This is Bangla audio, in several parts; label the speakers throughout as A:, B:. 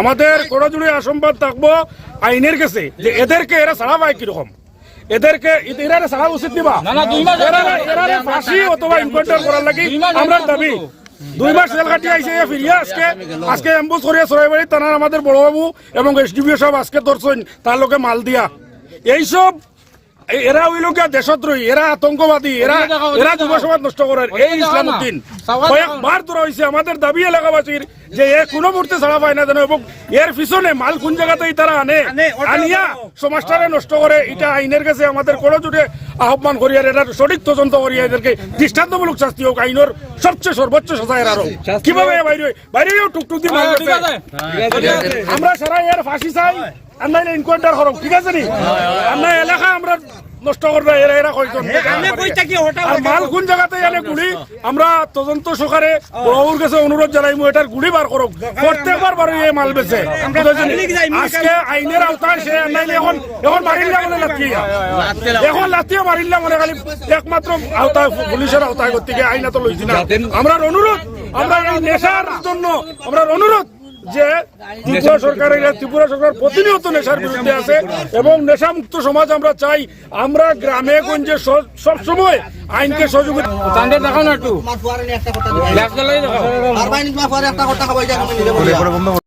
A: আমাদের গোড়াজুড়ি আসম্বাদ থাকব আইনের কাছে যে এদেরকে এরা ছাড়া পায় কীরকম? এদেরকে এরা ছাড়া উচিত এরা ফাঁসি অথবা ইনকোয়ার করার লাগে আমরা দাবি। দুই মাস জেল কাটিয়ে আইসে ফিরিয়ে আজকে আজকে এম্বুস করিয়া সরাইবাড়ি তানার আমাদের বড়বাবু এবং এসডিপিও সব আজকে ধরছেন তার লোকে মাল দিয়া। এইসব এরা হইল গিয়া দেশদ্রোহী এরা আতঙ্কবাদী এরা এরা যুব সমাজ নষ্ট করার এই ইসলামউদ্দিন কয়েকবার তোরা হয়েছে। আমাদের দাবি এলাকাবাসীর যে এ কোনো মুহূর্তে ছাড়া পায় না যেন এবং এর পিছনে মাল কোন জায়গাতেই তারা আনে। আনিয়া সমাজটারে নষ্ট করে। এটা আইনের কাছে আমাদের কোনো জুড়ে আহ্বান করি আর এটার সঠিক তদন্ত করি এদেরকে দৃষ্টান্তমূলক শাস্তি হোক আইনের সবচেয়ে সর্বোচ্চ সাজায় আরও। কীভাবে বাইরে বাইরেও টুকটুক দিয়ে আমরা সারা এর ফাঁসি চাই। আমরা করব ঠিক আছে নি? আমরা এলাকা আমরা নষ্ট করবে এরা এরা আর মাল কোন জায়গাতে এনে গুলি? আমরা তদন্ত সহকারে বড়বাবুর কাছে অনুরোধ জানাইমু এটার গুলি বার করুক প্রত্যেকবার বারে এই মাল বেচে। আজকে আইনের আওতায় সে নাইলে এখন এখন মারিলে মানে লাথিয়া এখন লাথিয়া মারিলে মানে খালি একমাত্র আওতায় পুলিশের আওতায় করতে গিয়ে আইনা তো লইছি না আমরা অনুরোধ আমরা নেশার জন্য আমরা অনুরোধ। যে ত্রিপুরা সরকার ত্রিপুরা সরকার প্রতিনিয়ত নেশার বিরুদ্ধে আছে এবং নেশা মুক্ত সমাজ আমরা চাই। আমরা গ্রামে গঞ্জে সব সময় আইনকে সহযোগিতা
B: পরে বন্ধ করুন।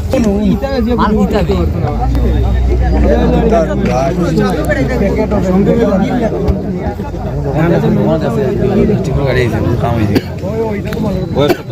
C: কাম হয়েছে বয়স কত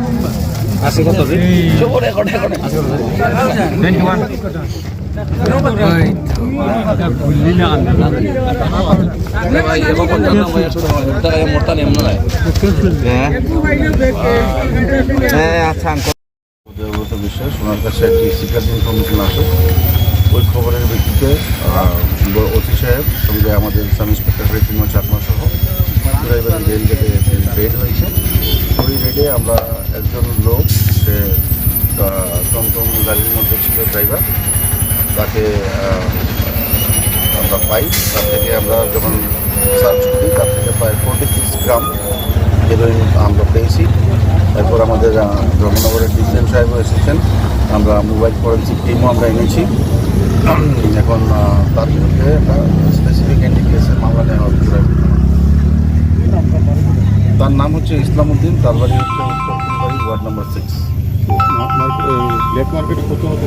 C: আসলে টাকা মোটা নেম না।
D: দেবগত বিশ্বাস ওনার কাছে একটি সিক্রেট ইনফরমেশন আসে। ওই খবরের ভিত্তিতে ওসি সাহেব সঙ্গে আমাদের সাব ইন্সপেক্টর চাকমা সহ ড্রাইভার রেল হয়েছে। ওই রেডে আমরা একজন লোক, সে টমটম গাড়ির মধ্যে ছিল ড্রাইভার। তাকে আমরা পাই। তার থেকে আমরা যখন সার্চ করি, তার থেকে প্রায় ফোর্টি সিক্স গ্রাম হেরোইন আমরা পেয়েছি। এরপর আমাদের ধর্মনগরের ডিসিএম সাহেবও এসেছেন। আমরা মোবাইল ফরেন্সিক টিমও আমরা এনেছি। এখন তার বিরুদ্ধে একটা স্পেসিফিক এনডিপিএসের মামলা নেওয়া হচ্ছে। তার নাম হচ্ছে ইসলামউদ্দিন তার বাড়ি হচ্ছে ওয়ার্ড নাম্বার সিক্স
B: ব্ল্যাক মার্কেটে কত হতে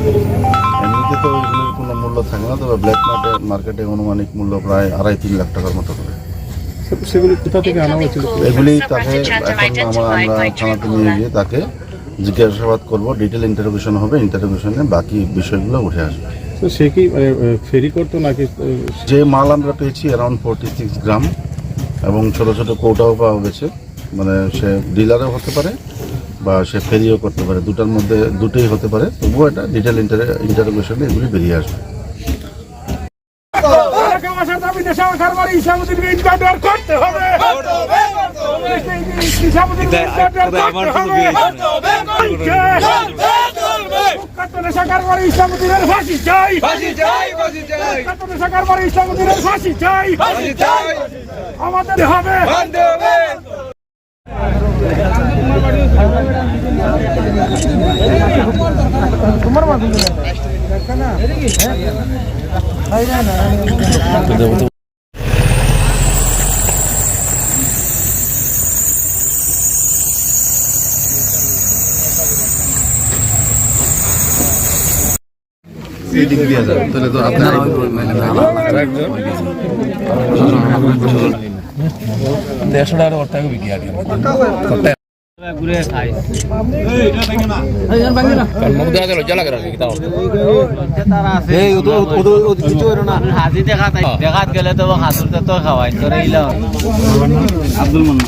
D: এমনিতে তো এগুলোর কোনো মূল্য থাকে না তবে ব্ল্যাক মার্কেট মার্কেটে অনুমানিক মূল্য প্রায় আড়াই তিন লাখ টাকার মতো করে।
B: সেগুলি কোথা থেকে আনা হয়েছিল?
D: এগুলি তাকে এখন আমরা আমরা থানাতে নিয়ে গিয়ে তাকে জিজ্ঞাসাবাদ করব ডিটেল ইন্টারভিউশন হবে ইন্টারভিউশনে বাকি বিষয়গুলো উঠে আসবে।
B: তো সে কি মানে, ফেরি করতো নাকি?
D: যে মাল আমরা পেয়েছি অ্যারাউন্ড ফোরটি সিক্স গ্রাম। এবং ছোট ছোট কৌটাও পাওয়া গেছে। মানে সে ডিলারও হতে পারে বা সে ফেরিও করতে পারে। দুটার মধ্যে দুটোই হতে পারে। তবুও এটা ডিটেল ইন্টারভিউশনে এগুলি বেরিয়ে আসবে।
A: দাবি নেশা কারবারি ইসলামুদ্দিনকে ইনকাউন্টার করতে হবে ইসলামুদ্দিনকে ইনকাউন্টার করতে হবে কুখ্যাত নেশা কারবারি ইসলামুদ্দিনের ফাঁসি চাই? কুখ্যাত নেশা কারবারি ইসলামুদ্দিনের ফাঁসি চাই আমাদের হবে
C: দেড়শো টাকা ওর টাকা বিক্রি
E: তাই দেখাত গেলে তো হাতুরতে তো খাওয়াই তোর আব্দুল মান্না